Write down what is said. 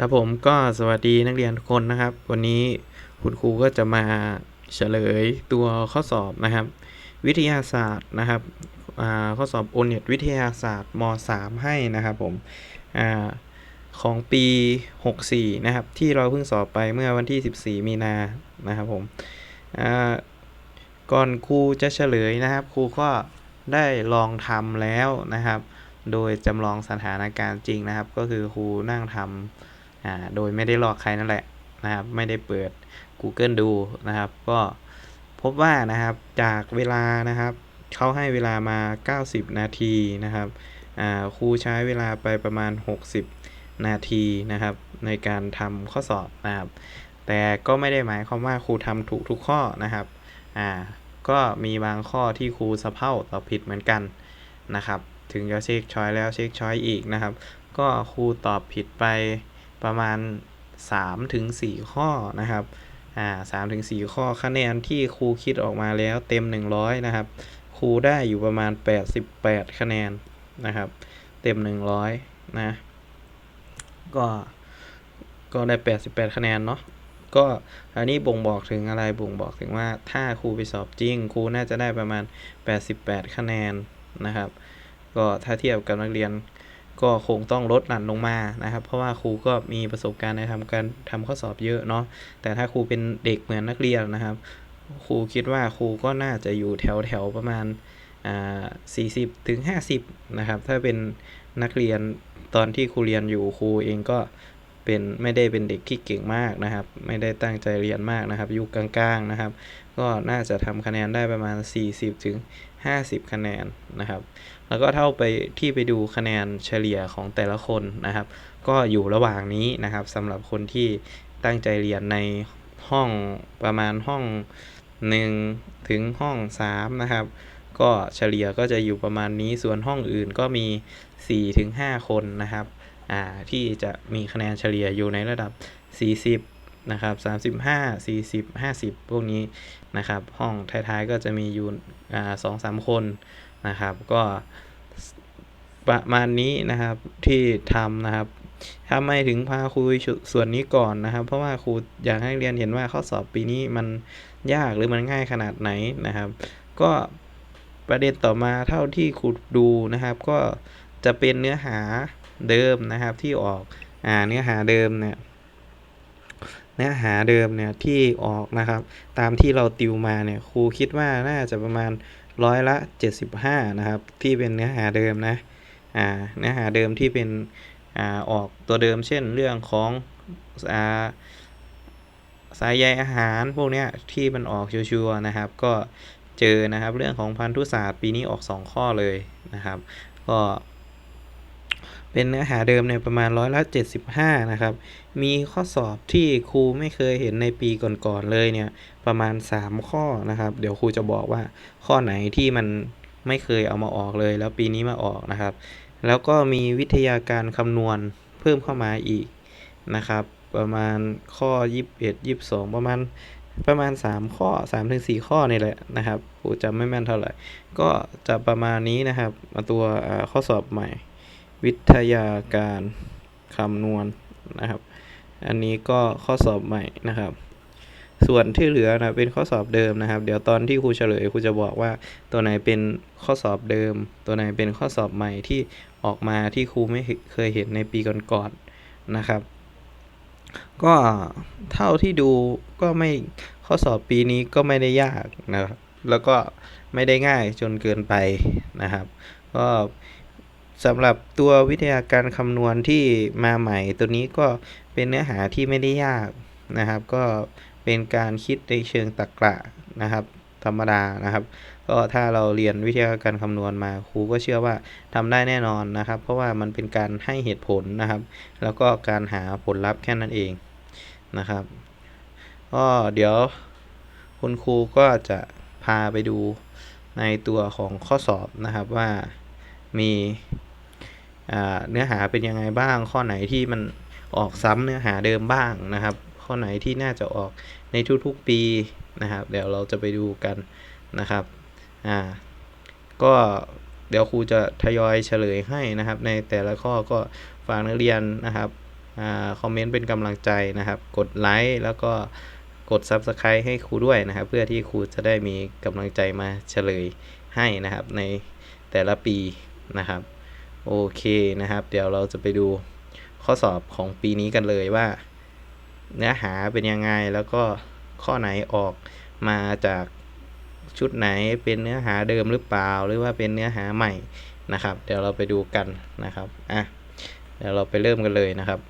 ครับผมก็สวัสดีนักเรียนทุกคนนะครับ วันนี้คุณครูก็จะมาเฉลยตัวข้อสอบนะครับ วิทยาศาสตร์นะครับข้อสอบโอเน็ตวิทยาศาสตร์ม .3 ให้นะครับผมอของปี 64 นะครับ ที่เราเพิ่งสอบไปเมื่อวันที่ 14 มีนานะครับผมก่อนครูจะเฉลยนะครับครูก็ได้ลองทำแล้วนะครับ โดยจำลองสถานการณ์จริงนะครับ ก็คือครูนั่งทำ อ่าโดยไม่ได้หลอกใครนั่นแหละนะครับ ไม่ได้เปิด Google ดูนะครับ ก็พบว่านะครับจากเวลานะครับเขาให้เวลามา 90 นาทีนะครับอ่าครูใช้เวลาไปประมาณ 60 นาทีนะครับ ในการทำข้อสอบนะครับ แต่ก็ไม่ได้หมายความว่าครูทำถูกทุกข้อนะครับอ่าก็มีบางข้อที่ครูสะเพร่าตอบผิดเหมือนกันนะครับ ถึงจะเช็คช้อยแล้วเช็คช้อยอีกนะครับ ก็ครูตอบผิดไป ประมาณ 3-4ถึงข้อนะครับอ่าสามถึงสี่ข้อคะแนนที่ครูคิดออกมาแล้วเต็ม 100 นะครับ ครูได้อยู่ประมาณ 88 คะแนนนะครับ เต็ม 100 นะ ก็ ก็ได้ 88 คะแนนเนาะก็อันนี้บ่งบอกถึงอะไรบ่งบอกถึงว่าถ้าครูไปสอบจริงครูน่าจะได้ประมาณ 88 คะแนนนะครับ ก็ถ้าเทียบกับนักเรียน ก็คงต้องลดหลั่นลงมานะครับ เพราะว่าครูก็มีประสบการณ์ในทำการทำข้อสอบเยอะเนาะแต่ถ้าครูเป็นเด็กเหมือนนักเรียนนะครับ ครูคิดว่าครูก็น่าจะอยู่แถวแถวประมาณอ่สิบถึงห้าสิบนะครับ ถ้าเป็นนักเรียนตอนที่ครูเรียนอยู่ครูเองก็ เป็นไม่ได้เป็นเด็กที่เก่งมากนะครับ ไม่ได้ตั้งใจเรียนมากนะครับ ยุคกลางๆนะครับ ก็น่าจะทำคะแนนได้ประมาณ 40ถึง50 คะแนนนะครับ แล้วก็เท่าไปที่ไปดูคะแนนเฉลี่ยของแต่ละคนนะครับ ก็อยู่ระหว่างนี้นะครับสำหรับคนที่ตั้งใจเรียนในห้องประมาณห้อง 1 ถึงห้อง 3 นะครับ ก็เฉลี่ยก็จะอยู่ประมาณนี้ส่วนห้องอื่นก็มี4ถึง5คนนะครับ ที่จะมีคะแนนเฉลี่ยอยู่ในระดับ 40 นะครับ 35 40 50 พวกนี้นะครับ ห้องท้ายๆก็จะมีอยู่สองสามคนนะครับ ก็ประมาณนี้นะครับที่ทำนะครับทำไมถึงพาคุยส่วนนี้ก่อนนะครับ เพราะว่าครูอยากให้เรียนเห็นว่าข้อสอบปีนี้มันยากหรือมันง่ายขนาดไหนนะครับ ก็ประเด็นต่อมาเท่าที่ครูดูนะครับ ก็จะเป็นเนื้อหา เดิมนะครับที่ออกอ่าเนื้อหาเดิมเนี่ยเนื้อหาเดิมเนี่ยที่ออกนะครับ ตามที่เราติวมาเนี่ยครูคิดว่าน่าจะประมาณร้อยละ 75 นะครับ ที่เป็นเนื้อหาเดิมนะอ่าเนื้อหาเดิมที่เป็นอ่าออกตัวเดิมเช่นเรื่องของอ่าสายใยอาหารพวกเนี้ยที่มันออกชัวร์ๆนะครับ ก็เจอนะครับเรื่องของพันธุศาสตร์ปีนี้ออก 2 ข้อเลยนะครับ ก็ เป็นเนื้อหาเดิมในประมาณร้อยละ75 นะครับ มีข้อสอบที่ครูไม่เคยเห็นในปีก่อนๆเลยเนี่ยประมาณ 3 ข้อนะครับ เดี๋ยวครูจะบอกว่าข้อไหนที่มันไม่เคยเอามาออกเลย แล้วปีนี้มาออกนะครับ แล้วก็มีวิทยาการคำนวณเพิ่มเข้ามาอีกนะครับ ประมาณข้อ 21 22 ประมาณประมาณ 3 ข้อ3ถึง4ข้อนี่แหละนะครับครูจำไม่แม่นเท่าไหร่ ก็จะประมาณนี้นะครับ มาตัวข้อสอบใหม่ วิทยาการคำนวณนะครับ อันนี้ก็ข้อสอบใหม่นะครับ ส่วนที่เหลือนะเป็นข้อสอบเดิมนะครับ เดี๋ยวตอนที่ครูเฉลยครูจะบอกว่าตัวไหนเป็นข้อสอบเดิม ตัวไหนเป็นข้อสอบใหม่ที่ออกมาที่ครูไม่เคยเห็นในปีก่อนๆนะครับ ก็เท่าที่ดูก็ไม่ข้อสอบปีนี้ก็ไม่ได้ยากนะครับ แล้วก็ไม่ได้ง่ายจนเกินไปนะครับ ก็ สำหรับตัววิทยาการคำนวณที่มาใหม่ตัวนี้ก็เป็นเนื้อหาที่ไม่ได้ยากนะครับ ก็เป็นการคิดในเชิงตรรกะนะครับ ธรรมดานะครับ ก็ถ้าเราเรียนวิทยาการคำนวณมาครูก็เชื่อว่าทำได้แน่นอนนะครับ เพราะว่ามันเป็นการให้เหตุผลนะครับ แล้วก็การหาผลลัพธ์แค่นั้นเองนะครับก็เดี๋ยวคุณครูก็จะพาไปดูในตัวของข้อสอบนะครับว่ามี เนื้อหาเป็นยังไงบ้าง ข้อไหนที่มันออกซ้ำเนื้อหาเดิมบ้างนะครับ ข้อไหนที่น่าจะออกในทุกๆปีนะครับ เดี๋ยวเราจะไปดูกันนะครับอ่าก็เดี๋ยวครูจะทยอยเฉลยให้นะครับ ในแต่ละข้อก็ฝากนักเรียนนะครับอาคอมเมนต์เป็นกำลังใจนะครับ กดไลค์แล้วก็กด Subscribe ให้ครูด้วยนะครับ เพื่อที่ครูจะได้มีกำลังใจมาเฉลยให้นะครับ ในแต่ละปีนะครับ โอเคนะครับ เดี๋ยวเราจะไปดูข้อสอบของปีนี้กันเลยว่า เนื้อหาเป็นยังไงแล้วก็ข้อไหนออกมาจากชุดไหนเป็นเนื้อหาเดิมหรือเปล่า หรือว่าเป็นเนื้อหาใหม่นะครับ เดี๋ยวเราไปดูกันนะครับอะเดี๋ยวเราไปเริ่มกันเลยนะครับ